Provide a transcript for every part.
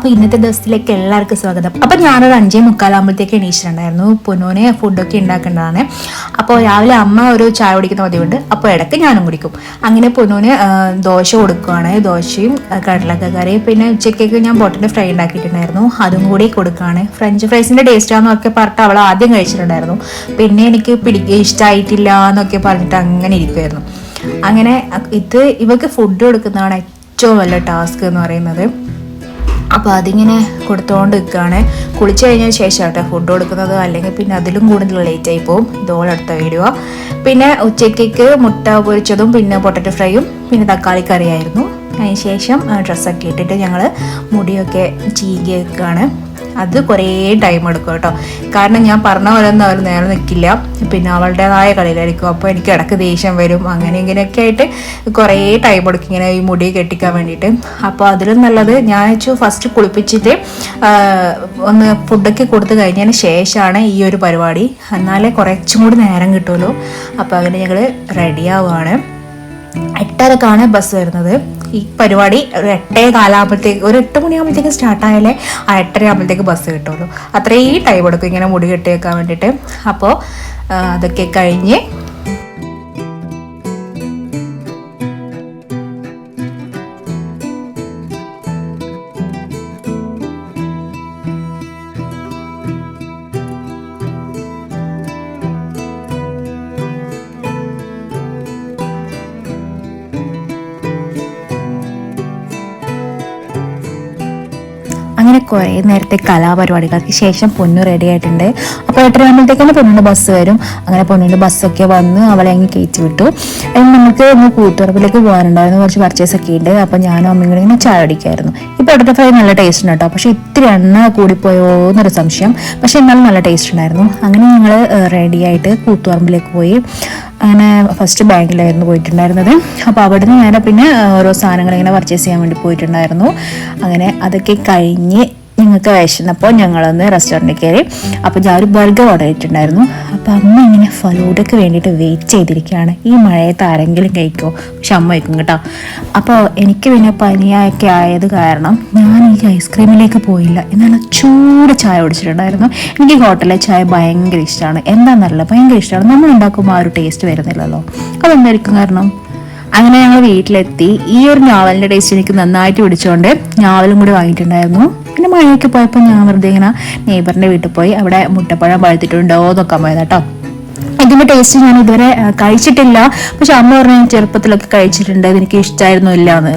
അപ്പോൾ ഇന്നത്തെ ദിവസത്തിലേക്ക് എല്ലാവർക്കും സ്വാഗതം. അപ്പൊ ഞാനൊരു അഞ്ചേ മുക്കാലാകുമ്പോഴത്തേക്ക് എണീച്ചിട്ടുണ്ടായിരുന്നു. പൊന്നോനെ ഫുഡൊക്കെ ഉണ്ടാക്കേണ്ടതാണ്. അപ്പോൾ രാവിലെ അമ്മ ഒരു ചായ കുടിക്കുന്ന പതിവുണ്ട്. അപ്പോൾ ഇടയ്ക്ക് ഞാനും കുടിക്കും. അങ്ങനെ പൊന്നോന് ദോശ കൊടുക്കുകയാണ് ദോശയും ആ, കടലക്ക കറിയും പിന്നെ ഉച്ചക്കേക്ക് ഞാൻ പൊട്ടന്റെ ഫ്രൈ ഉണ്ടാക്കിയിട്ടുണ്ടായിരുന്നു. അതും കൂടി കൊടുക്കുകയാണ് ഫ്രഞ്ച് ഫ്രൈസിന്റെ ടേസ്റ്റാന്നൊക്കെ പറഞ്ഞിട്ട് അവൾ ആദ്യം കഴിച്ചിട്ടുണ്ടായിരുന്നു. പിന്നെ എനിക്ക് പിടിക്കുക ഇഷ്ടമായിട്ടില്ല എന്നൊക്കെ പറഞ്ഞിട്ട് അങ്ങനെ ഇരിക്കുമായിരുന്നു അങ്ങനെ ഇത് ഇവക്ക് ഫുഡ് കൊടുക്കുന്നതാണ് ഏറ്റവും വലിയ ടാസ്ക് എന്ന് പറയുന്നത്. അപ്പോൾ അതിങ്ങനെ കൊടുത്തുകൊണ്ട് നിൽക്കുകയാണ് കുളിച്ച് കഴിഞ്ഞതിന് ശേഷം കേട്ടോ ഫുഡ് കൊടുക്കുന്നത്. അല്ലെങ്കിൽ പിന്നെ അതിലും കൂടുതൽ ലേറ്റ് ആയി പോകും ഇതോളെടുത്ത വീഡിയോ പിന്നെ ഉച്ചക്കേക്ക് മുട്ട പൊരിച്ചതും പിന്നെ പൊട്ടറ്റോ ഫ്രൈയും പിന്നെ തക്കാളി കറിയായിരുന്നു. അതിന് ശേഷം ഡ്രസ്സൊക്കെ ഇട്ടിട്ട് ഞങ്ങൾ മുടിയൊക്കെ ചീകി വെക്കുകയാണ് അത് കുറേ ടൈം എടുക്കും കേട്ടോ. കാരണം ഞാൻ പറഞ്ഞ പോലെ ഒന്നും അവർ നേരെ നിൽക്കില്ല പിന്നെ അവളുടേതായ കളിയിലായിരിക്കും. അപ്പോൾ എനിക്ക് ഇടയ്ക്ക് ദേഷ്യം വരും. അങ്ങനെ ഇങ്ങനെയൊക്കെ ആയിട്ട് കുറേ ടൈം എടുക്കും ഇങ്ങനെ ഈ മുടി കെട്ടിക്കാൻ വേണ്ടിയിട്ട്. അപ്പോൾ അതിലും നല്ലത് ഞാൻ വെച്ചു ഫസ്റ്റ് കുളിപ്പിച്ചിട്ട് ഒന്ന് ഫുഡൊക്കെ കൊടുത്തു കഴിഞ്ഞതിന് ശേഷമാണ് ഈ ഒരു പരിപാടി. എന്നാലേ കുറച്ചും കൂടി നേരം കിട്ടുമല്ലോ അപ്പോൾ അങ്ങനെ ഞങ്ങൾ റെഡിയാവുകയാണ് എട്ടരക്കാണ് ബസ് വരുന്നത്. ഈ പരിപാടി ഒരു എട്ടേ കാലാകുമ്പോഴത്തേക്ക് ഒരു എട്ട് മണിയാകുമ്പോഴത്തേക്ക് സ്റ്റാർട്ടായാലേ ആ എട്ടര ആകുമ്പോഴത്തേക്ക് ബസ് കിട്ടുള്ളൂ. അത്രയും ടൈം എടുക്കും ഇങ്ങനെ മുടി കെട്ടി വെക്കാൻ വേണ്ടിയിട്ട് അപ്പോൾ അതൊക്കെ കഴിഞ്ഞ് അങ്ങനെ കുറേ നേരത്തെ കലാപരിപാടികൾക്ക് ശേഷം പൊന്നു റെഡി ആയിട്ടുണ്ട്. അപ്പോൾ എട്ടര ആകുമ്പോഴത്തേക്കാണ് പൊന്നിന്റെ ബസ് വരും. അങ്ങനെ പൊന്നിന്റെ ബസ്സൊക്കെ വന്ന് അവളെ അങ്ങ് കയറ്റി വിട്ടു നമുക്ക് ഒന്ന് കൂട്ടുറപ്പിലേക്ക് പോകാനുണ്ടായിരുന്നു. കുറച്ച് പർച്ചേസ് ഒക്കെ ഉണ്ട്. അപ്പോൾ ഞാനും അമ്മയും കൂടി ഇങ്ങനെ ചായ അടിക്കായിരുന്നു ഈ പൊട്ടറ്റോ ഫ്രൈ നല്ല ടേസ്റ്റ് ഉണ്ട് കേട്ടോ. പക്ഷേ ഇത്തിരി എണ്ണ കൂടിപ്പോയോ എന്നൊരു സംശയം. പക്ഷേ എന്നാലും നല്ല ടേസ്റ്റ് ഉണ്ടായിരുന്നു. അങ്ങനെ ഞങ്ങൾ റെഡി ആയിട്ട് കൂത്തുപറമ്പിലേക്ക് പോയി. അങ്ങനെ ഫസ്റ്റ് ബാങ്കിലായിരുന്നു പോയിട്ടുണ്ടായിരുന്നത്. അപ്പോൾ അവിടെ നിന്ന് ഞാൻ പിന്നെ ഓരോ സാധനങ്ങൾ ഇങ്ങനെ പർച്ചേസ് ചെയ്യാൻ വേണ്ടി പോയിട്ടുണ്ടായിരുന്നു. അങ്ങനെ അതൊക്കെ കഴിഞ്ഞ് ഞങ്ങൾക്ക് വിശന്നപ്പോൾ ഞങ്ങളൊന്ന് റെസ്റ്റോറന്റിൽ കയറി. അപ്പോൾ ഞാൻ ഒരു ബർഗർ ഓർഡർ ചെയ്തിട്ടുണ്ടായിരുന്നു. അപ്പോൾ അമ്മ ഇങ്ങനെ ഫലൂഡയ്ക്ക് വേണ്ടിയിട്ട് വെയിറ്റ് ചെയ്തിരിക്കുകയാണ്. ഈ മഴയത്ത് ആരെങ്കിലും കഴിക്കുമോ പക്ഷെ അമ്മ വയ്ക്കും കേട്ടോ. അപ്പോൾ എനിക്ക് പിന്നെ പനിയൊക്കെ ആയത് കാരണം ഞാൻ ഈ ഐസ്ക്രീമിലേക്ക് പോയില്ല. എന്നാൽ ചൂട് ചായ കുടിച്ചിട്ടുണ്ടായിരുന്നു. എനിക്ക് ഹോട്ടലിലെ ചായ ഭയങ്കര ഇഷ്ടമാണ്. എന്താണെന്നറിയില്ല ഭയങ്കര ഇഷ്ടമാണ്. നമ്മൾ ഉണ്ടാക്കുമ്പോൾ ആ ഒരു ടേസ്റ്റ് വരുന്നില്ലല്ലോ. അതെന്തായിരിക്കും കാരണം? അങ്ങനെ ഞങ്ങൾ വീട്ടിലെത്തി. ഈ ഒരു ഞാവലിന്റെ ടേസ്റ്റ് എനിക്ക് നന്നായിട്ട് പിടിച്ചുകൊണ്ട് ഞാവലും കൂടി വാങ്ങിയിട്ടുണ്ടായിരുന്നു. പിന്നെ മഴയൊക്കെ പോയപ്പോൾ ഞാൻ വെറുതെ ഇങ്ങനെ നെയ്ബറിന്റെ വീട്ടിൽ പോയി അവിടെ മുട്ടപ്പഴം പഴുത്തിട്ടുണ്ടോ നോക്കാൻ പോയത് കേട്ടോ ഇതിന്റെ ടേസ്റ്റ് ഞാൻ ഇതുവരെ കഴിച്ചിട്ടില്ല. പക്ഷെ അമ്മ പറഞ്ഞു ഞാൻ ചെറുപ്പത്തിലൊക്കെ കഴിച്ചിട്ടുണ്ട് എനിക്ക് ഇഷ്ടമായിരുന്നു ഇല്ല എന്ന്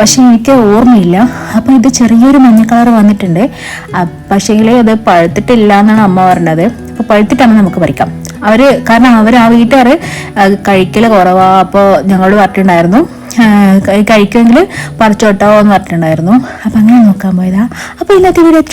പക്ഷെ എനിക്ക് ഓർമ്മയില്ല. അപ്പൊ ഇത് ചെറിയൊരു മഞ്ഞ കളർ വന്നിട്ടുണ്ട്. പക്ഷേങ്കിൽ അത് പഴുത്തിട്ടില്ല എന്നാണ് അമ്മ പറഞ്ഞത്. അപ്പോൾ പഴുത്തിട്ടാണ് നമുക്ക് പറിക്കാം. അവർ കാരണം അവർ ആ വീട്ടുകാർ കഴിക്കൽ കുറവാ. അപ്പോൾ ഞങ്ങളോട് പറഞ്ഞിട്ടുണ്ടായിരുന്നു കഴിക്കുമെങ്കിൽ പറിച്ചോട്ടോ എന്ന് പറഞ്ഞിട്ടുണ്ടായിരുന്നു. അപ്പം അങ്ങനെ നോക്കാൻ പോയതാ. അപ്പോൾ ഇന്നത്തെ വീഡിയോ